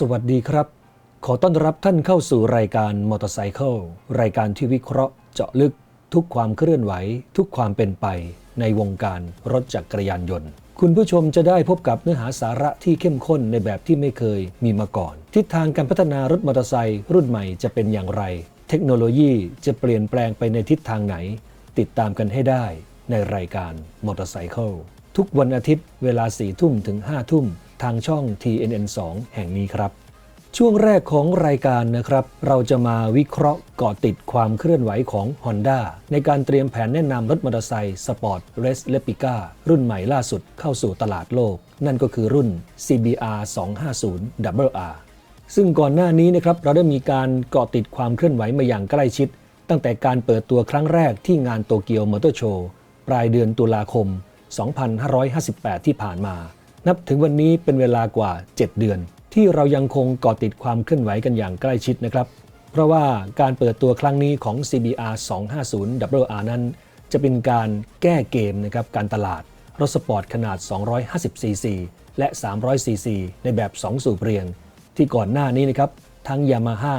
สวัสดีครับ ขอต้อนรับท่านเข้าสู่รายการมอเตอร์ไซค์รายการที่วิเคราะห์เจาะลึกทุกความเคลื่อนไหว ทุกความเป็นไป ในวงการรถจักรยานยนต์ คุณผู้ชมจะได้พบกับเนื้อหาสาระที่เข้มข้นในแบบที่ไม่เคยมีมาก่อน ทิศทางการพัฒนารถมอเตอร์ไซค์รุ่นใหม่จะเป็นอย่างไร เทคโนโลยีจะเปลี่ยนแปลงไปในทิศทางไหน ติดตามกันให้ได้ในรายการมอเตอร์ไซค์ทุกวันอาทิตย์เวลา4ทุ่มถึง5ทุ่ม ทางช่อง TNN2 แห่งนี้ครับ ช่วงแรกของรายการนะครับ เราจะมาวิเคราะห์เกาะติดความเคลื่อนไหวของ Honda ในการเตรียมแผนแนะนำรถมอเตอร์ไซค์สปอร์ตเรสเลปิก้ารุ่นใหม่ล่าสุดเข้าสู่ตลาดโลก นั่นก็คือรุ่น CBR 250 WR ซึ่งก่อนหน้านี้นะครับเราได้มีการเกาะติดความเคลื่อนไหวมาอย่างใกล้ชิด ตั้งแต่การเปิดตัวครั้งแรกที่งานโตเกียวมอเตอร์โชว์ปลายเดือนตุลาคม 2558 ที่ผ่านมา นับถึงวันนี้เป็นเวลากว่า 7 เดือน ที่เรายังคงเกาะติดความเคลื่อนไหวกันอย่างใกล้ชิดนะครับ เพราะว่าการเปิดตัวครั้งนี้ของ CBR 250 WR นั้น จะเป็นการแก้เกมนะครับการตลาดรถสปอร์ตขนาด 250cc และ 300cc ในแบบ 2 สูบเรียง ที่ก่อนหน้านี้นะครับ ทั้ง Yamaha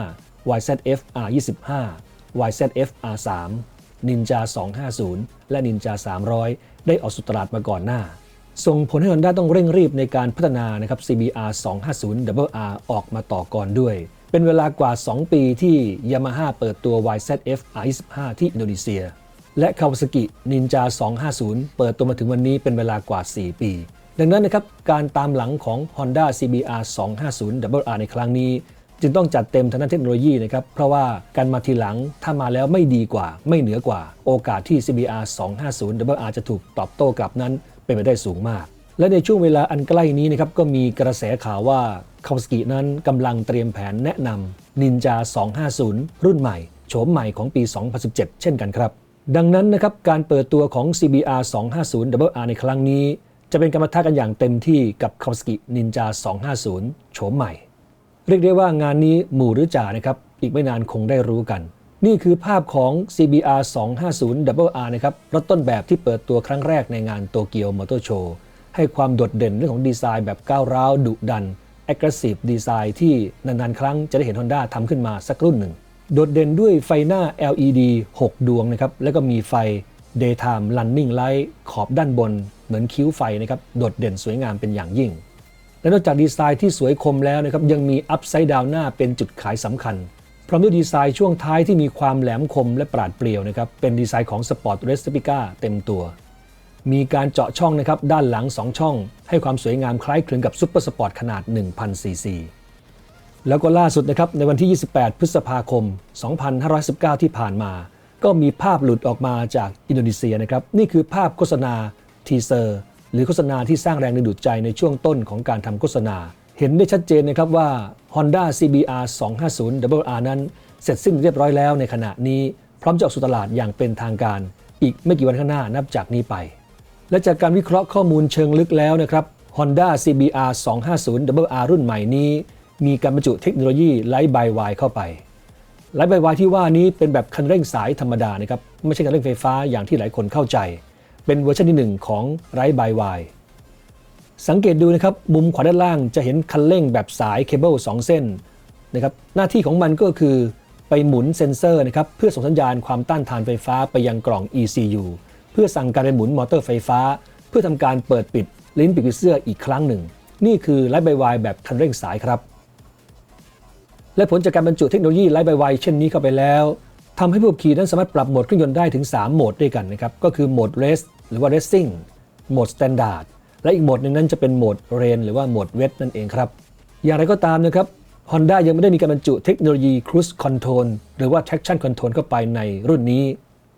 YZF R25 YZF R3 Ninja 250 และ Ninja 300 ได้ออกสู่ตลาดมาก่อนหน้า ส่งผลให้ Honda ต้องเร่งรีบในการพัฒนานะครับ CBR 250 WR ออกมาต่อก่อนด้วย เป็นเวลากว่า 2 ปีที่ Yamaha เปิดตัว YZF R25 ที่อินโดนีเซีย และ Kawasaki Ninja 250 เปิดตัวมาถึงวันนี้เป็นเวลากว่า 4 ปี ดังนั้นนะครับ การตามหลังของ Honda CBR 250 WR ในครั้งนี้ จึงต้องจัดเต็มทางด้านเทคโนโลยีนะครับ เพราะว่าการมาทีหลังถ้ามาแล้วไม่ดีกว่า ไม่เหนือกว่า โอกาสที่ CBR 250 WR จะถูกตอบโต้กลับนั้นเป็นไปได้สูงมาก และในช่วงเวลาอันใกล้นี้นะครับก็มีกระแสข่าวว่าคาวสกินั้นกำลังเตรียมแผนแนะนำ Ninja 250 รุ่นใหม่โฉมใหม่ของปี 2017 เช่นกันครับ ดังนั้นนะครับการเปิดตัวของ CBR 250 WR ในครั้งนี้ จะเป็นกรรมท่ากันอย่างเต็มที่กับ Kawasaki Ninja 250 โฉมใหม่ เรียกได้ว่างานนี้หมู่หรือจ่านะครับอีกไม่นานคงได้รู้กัน นี่คือภาพของ CBR 250 WR นะครับรถต้นแบบที่เปิดตัวครั้งแรกในงานโตเกียวมอเตอร์โชว์ให้ความโดดเด่นเรื่องของดีไซน์แบบก้าวร้าวดุดัน aggressive ดีไซน์ที่นานๆ ครั้งจะได้เห็น Honda ทำขึ้นมาสักรุ่นหนึ่ง โดดเด่นด้วยไฟหน้า LED 6 ดวงนะครับ แล้วก็มีไฟ daytime running light ขอบด้านบน เหมือนคิ้วไฟนะครับ โดดเด่นสวยงามเป็นอย่างยิ่ง และนอกจากดีไซน์ที่สวยคมแล้วนะครับยังมีอัพไซด์ดาวหน้าเป็นจุดขายสำคัญ พร้อมด้วยดีไซน์ช่วงท้ายที่มีความแหลมคมและปราดเปรียวนะครับเป็นดีไซน์ของ Sport r e s p i c a เต็มตัว มีการเจาะช่องนะครับด้านหลัง 2 ช่อง ให้ความสวยงามคล้ายคลึงกับซุปเปอร์สปอร์ตขนาด 1000ซีซีแล้วก็ล่าสุดนะครับในวันที่ 28 พฤษภาคม 2519 ที่ผ่านมา ก็มีภาพหลุดออกมาจากอินโดนีเซียนะครับนี่คือภาพโฆษณาทีเซอร์ หรือโฆษณาที่สร้างแรงดึงดูดใจในช่วงต้นของการทำโฆษณา เห็นได้ชัดเจนนะครับว่า Honda CBR 250 WR นั้น เสร็จสิ้นเรียบร้อยแล้วในขณะนี้ พร้อมจะออกสู่ตลาดอย่างเป็นทางการ อีกไม่กี่วันข้างหน้านับจากนี้ไป และจากการวิเคราะห์ข้อมูลเชิงลึกแล้วนะครับ Honda CBR 250 WR รุ่นใหม่นี้ มีการบรรจุเทคโนโลยีไลท์บายวายเข้าไปไลท์บายวายที่ว่านี้เป็นแบบคันเร่งสายธรรมดานะครับไม่ใช่คันเร่งไฟฟ้าอย่างที่หลายคนเข้าใจ เป็นเวอร์ชันที่ 1 ของไรบายวายสังเกตดูนะครับมุมขวาด้านล่างจะเห็นคันเร่งแบบสายเคเบิล2เส้นนะครับหน้าที่ของมันก็คือไปหมุนเซ็นเซอร์นะครับเพื่อส่งสัญญาณความต้านทานไฟฟ้าไปยังกล่อง ECU เพื่อสั่งการไปหมุนมอเตอร์ไฟฟ้า เพื่อทำการเปิดปิดลิ้นปิดเสื้ออีกครั้งหนึ่ง นี่คือไลท์ไบวายแบบคันเร่งสายครับ และผลจากการบรรจุเทคโนโลยีไลท์ไบวายเช่นนี้เข้าไปแล้ว ทำให้ผู้ขับขี่นั้นสามารถปรับโหมดเครื่องยนต์ได้ถึง 3 โหมดด้วยกันนะครับ ก็คือโหมด Race หรือว่า Racing โหมด Standard และอีกโหมดหนึ่งนั้นจะเป็นโหมด Rain หรือว่าโหมด Wet นั่นเองครับ อย่างไรก็ตามนะครับ Honda ยังไม่ได้มีการบรรจุเทคโนโลยี Cruise Control หรือว่า Traction Control เข้าไปในรุ่นนี้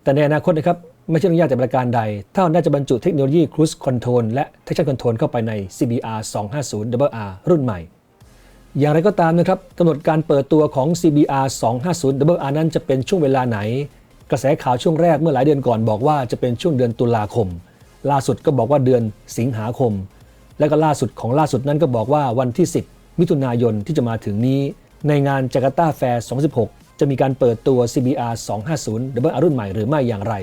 แต่ในอนาคตนะครับไม่ใช่เรื่องยากแต่ประการใด ถ้า Honda จะบรรจุเทคโนโลยี Cruise Control และ Traction Control เข้าไปใน CBR 250 WR รุ่นใหม่ อย่างไรก็ตามนะครับกำหนดการเปิดตัวของ CBR 250 WR นั้นจะเป็นช่วงเวลาไหน กระแสข่าวช่วงแรกเมื่อหลายเดือนก่อนบอกว่าจะเป็นช่วงเดือนตุลาคม ล่าสุดก็บอกว่าเดือนสิงหาคม และก็ล่าสุดของล่าสุดนั้นก็บอกว่าวันที่ 10 มิถุนายนที่จะมาถึงนี้ ในงานจาการ์ตาแฟร์2016 จะมีการเปิดตัว CBR 250 WR รุ่นใหม่หรือไม่อย่างไร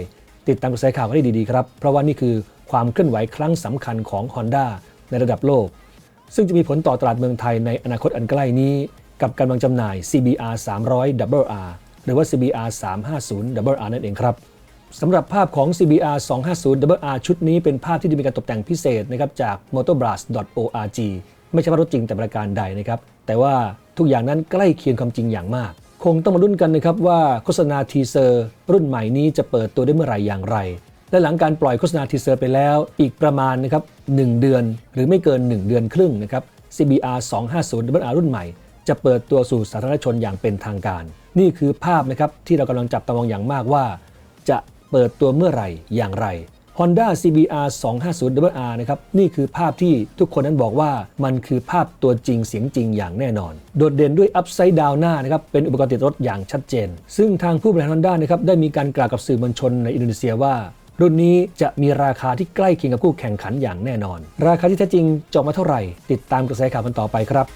ติดตามกระแสข่าวกันได้ดีๆครับเพราะว่านี่คือความเคลื่อนไหวครั้งสำคัญของ Honda ในระดับโลก ซึ่งจะมีผลต่อตลาดเมืองไทยในอนาคตอันใกล้นี้ กับการวางจำหน่าย CBR 300 RR หรือว่า CBR 350 RR นั่นเองครับสำหรับภาพของ CBR 250 RR ชุดนี้เป็นภาพที่ได้มีการตกแต่งพิเศษนะครับจาก motorbras.org ไม่ใช่ว่ารถจริงแต่ประการใดนะครับ แต่ว่าทุกอย่างนั้นใกล้เคียงความจริงอย่างมาก คงต้องมาลุ้นกันนะครับว่าโฆษณาทีเซอร์ รุ่นใหม่นี้จะเปิดตัวได้เมื่อไหร่อย่างไร และหลังการปล่อยโฆษณาทีเซอร์ไปแล้ว อีกประมาณนะครับ1เดือนหรือไม่เกิน 1 เดือนครึ่งนะครับ CBR 250 RR รุ่นใหม่ จะเปิดตัวสู่สาธารณชนอย่างเป็นทางการ นี่คือภาพนะครับที่เรากำลังจับตามองอย่างมากว่า จะเปิดตัวเมื่อไหร่อย่างไร Honda CBR 250 WR นะครับนี่คือภาพที่ทุกคนนั้นบอกว่ามันคือภาพตัวจริงเสียงจริงอย่างแน่นอน โดดเด่นด้วย Upside Down หน้านะครับเป็นอุปกรณ์ติดรถอย่างชัดเจน ซึ่งทางผู้บริหาร Honda นะครับได้มีการกล่าวกับสื่อมวลชนในอินโดนีเซียว่า รุ่นนี้จะมีราคาที่ใกล้เคียงกับคู่แข่งขันอย่างแน่นอน ราคาที่แท้จริงจะออกมาเท่าไหร่ ติดตามกระแสข่าวกันต่อไปครับ